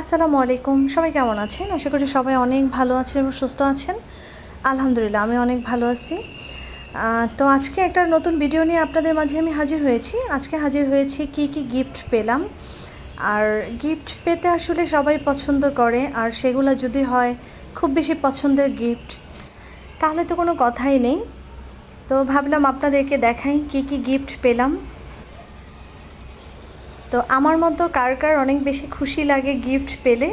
আসসালামু আলাইকুম। সবাই কেমন আছেন? আশা করি সবাই অনেক ভালো আছেন এবং সুস্থ আছেন। আলহামদুলিল্লাহ আমি অনেক ভালো আছি। তো আজকে একটা নতুন ভিডিও নিয়ে আপনাদের মাঝে আমি হাজির হয়েছি। আজকে হাজির হয়েছি কি কি গিফট পেলাম। আর গিফট পেতে আসলে সবাই পছন্দ করে, আর সেগুলো যদি হয় খুব বেশি পছন্দের গিফট তাহলে তো কোনো কথাই নেই। তো ভাবলাম আপনাদেরকে দেখাই কি কি গিফট পেলাম। তো আমার মতো কার কার অনেক বেশি খুশি লাগে গিফট পেলে,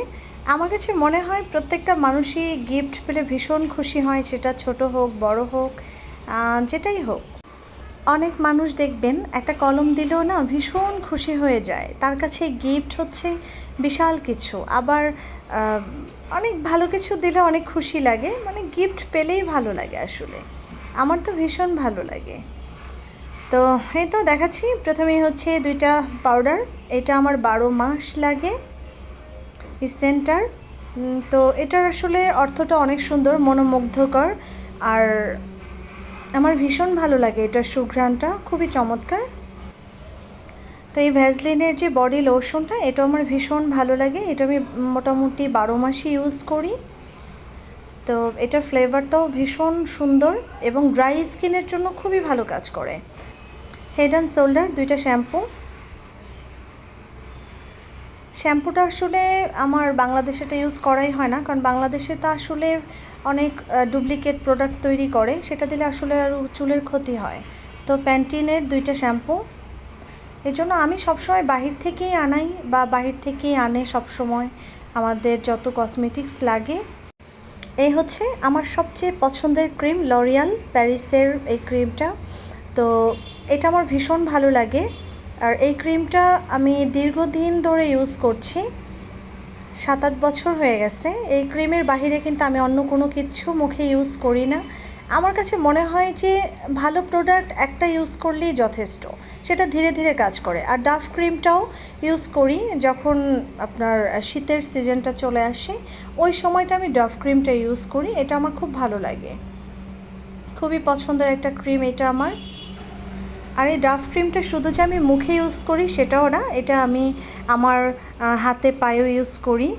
আমার কাছে মনে হয় প্রত্যেকটা মানুষই গিফট পেলে ভীষণ খুশি হয়, সেটা ছোট হোক, বড় হোক যেটাই হোক। অনেক মানুষ দেখবেন একটা কলম দিলেও না ভীষণ খুশি হয়ে যায়। তার কাছে গিফট হচ্ছে বিশাল কিছু, আবার অনেক ভালো কিছু দিলে অনেক খুশি লাগে মানে গিফট পেলেই ভালো লাগে আসলে। আমার তো ভীষণ ভালো লাগে। তো এই তো দেখাচ্ছি। প্রথমেই হচ্ছে দুইটা পাউডার এটা আমার বারো মাস লাগে সেন্টার তো এটার আসলে অর্থটা অনেক সুন্দর, মনোমুগ্ধকর আর আমার ভীষণ ভালো লাগে এটার সুঘ্রাণটা, খুবই চমৎকার। তো এই ভ্যাজলিনের যে বডি লোশনটা এটা আমার ভীষণ ভালো লাগে, এটা আমি মোটামুটি বারো মাসই ইউজ করি। তো এটার ফ্লেভারটাও ভীষণ সুন্দর এবং ড্রাই স্কিনের জন্য খুবই ভালো কাজ করে। হেড অ্যান্ড শোল্ডার দুইটা শ্যাম্পু শ্যাম্পুটা আসলে আমার বাংলাদেশে এটা ইউজ করাই হয় না, কারণ বাংলাদেশে তো আসলে অনেক ডুপ্লিকেট প্রোডাক্ট তৈরি করে, সেটা দিলে আসলে আর চুলের ক্ষতি হয়। তো প্যান্টিনের দুইটা শ্যাম্পু এই জন্য আমি সবসময় বাহির থেকেই আনাই বা বাহির থেকেই আনে সবসময়। আমাদের যত কসমেটিক্স লাগে। এই হচ্ছে আমার সবচেয়ে পছন্দের ক্রিম লরিয়াল প্যারিসের এই ক্রিমটা তো এটা আমার ভীষণ ভালো লাগে। আর এই ক্রিমটা আমি দীর্ঘদিন ধরে ইউজ করছি। সাত আট বছর হয়ে গেছে। এই ক্রিমের বাহিরে কিন্তু আমি অন্য কোনো কিছু মুখে ইউজ করি না। আমার কাছে মনে হয় যে ভালো প্রোডাক্ট একটা ইউজ করলেই যথেষ্ট। সেটা ধীরে ধীরে কাজ করে। আর ডাফ ক্রিমটাও ইউজ করি যখন আপনার শীতের সিজনটা চলে আসে, ওই সময়টা আমি ডাফ ক্রিমটা ইউজ করি। এটা আমার খুব ভালো লাগে। খুবই পছন্দের একটা ক্রিম এটা আমার। আর এই ডাফ ক্রিমটা শুধু যে আমি মুখে ইউজ করি সেটাও না, এটা আমি আমার হাতে পায়েও ইউজ করি।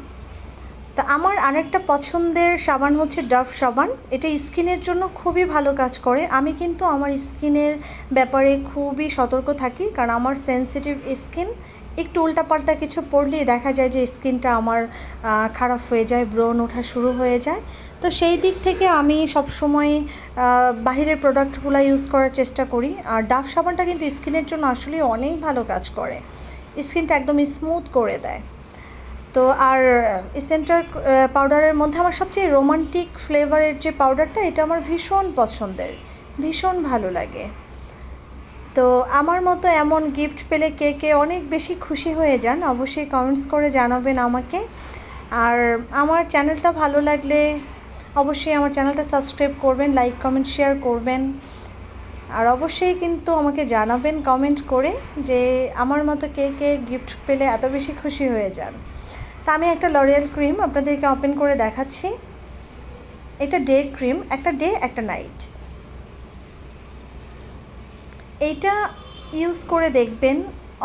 তা আমার আরেকটা পছন্দের সাবান হচ্ছে ডাফ সাবান, এটা স্কিনের জন্য খুবই ভালো কাজ করে। আমি কিন্তু আমার স্কিনের ব্যাপারে খুবই সতর্ক থাকি, কারণ আমার সেন্সিটিভ স্কিন একটু উল্টাপাল্টা কিছু পড়লেই দেখা যায় যে স্কিনটা আমার খারাপ হয়ে যায়, ব্রণ ওঠা শুরু হয়ে যায়। তো সেই দিক থেকে আমি সবসময় বাহিরের প্রোডাক্টগুলো ইউজ করার চেষ্টা করি। আর ডাভ সাবানটা কিন্তু স্কিনের জন্য আসলে অনেক ভালো কাজ করে। স্কিনটা একদম স্মুথ করে দেয়। তো আর সেন্টার পাউডারের মধ্যে আমার সবচেয়ে রোমান্টিক ফ্লেভারের যে পাউডারটা, এটা আমার ভীষণ পছন্দের। ভীষণ ভালো লাগে। তো আমার মতো এমন গিফট পেলে কে কে অনেক বেশি খুশি হয়ে যান, অবশ্যই কমেন্টস করে জানাবেন আমাকে। আর আমার চ্যানেলটা ভালো লাগলে অবশ্যই আমার চ্যানেলটা সাবস্ক্রাইব করবেন লাইক কমেন্ট শেয়ার করবেন। আর অবশ্যই কিন্তু আমাকে জানাবেন কমেন্ট করে যে আমার মতো কে কে গিফট পেলে এত বেশি খুশি হয়ে যান। তা আমি একটা লরিয়াল ক্রিম আপনাদেরকে ওপেন করে দেখাচ্ছি। এটা ডে ক্রিম একটা ডে একটা নাইট এইটা ইউজ করে দেখবেন,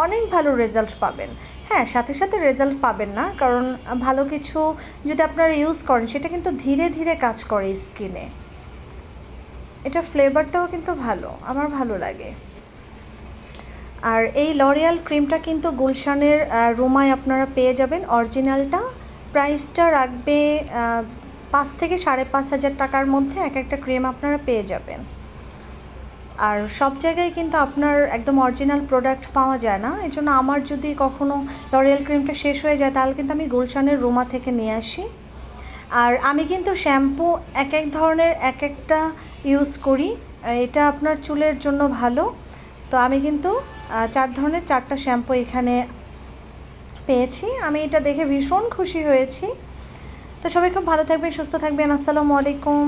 অনেক ভালো রেজাল্ট পাবেন। হ্যাঁ সাথে সাথে রেজাল্ট পাবেন না, কারণ ভালো কিছু যদি আপনারা ইউজ করেন, সেটা কিন্তু ধীরে ধীরে কাজ করে স্কিনে এটা ফ্লেভারটাও কিন্তু ভালো, আমার ভালো লাগে। আর এই লরিয়াল ক্রিমটা কিন্তু গুলশানের রুমায় আপনারা পেয়ে যাবেন। অরিজিনালটা প্রাইসটা রাখবে পাঁচ থেকে সাড়ে পাঁচ হাজার টাকার মধ্যে এক একটা ক্রিম আপনারা পেয়ে যাবেন। আর সব জায়গায় কিন্তু আপনার একদম অরিজিনাল প্রোডাক্ট পাওয়া যায় না। এই জন্য আমার যদি কখনো লরিয়াল ক্রিমটা শেষ হয়ে যায়, তাহলে কিন্তু আমি গুলশানের রুমা থেকে নিয়ে আসি। আর আমি কিন্তু শ্যাম্পু এক এক ধরনের এক একটা ইউজ করি। এটা আপনার চুলের জন্য ভালো। তো আমি কিন্তু চার ধরনের চারটা শ্যাম্পু এখানে পেয়েছি। আমি এটা দেখে ভীষণ খুশি হয়েছি। তো সবাই খুব ভালো থাকবেন, সুস্থ থাকবেন। আসসালামু আলাইকুম।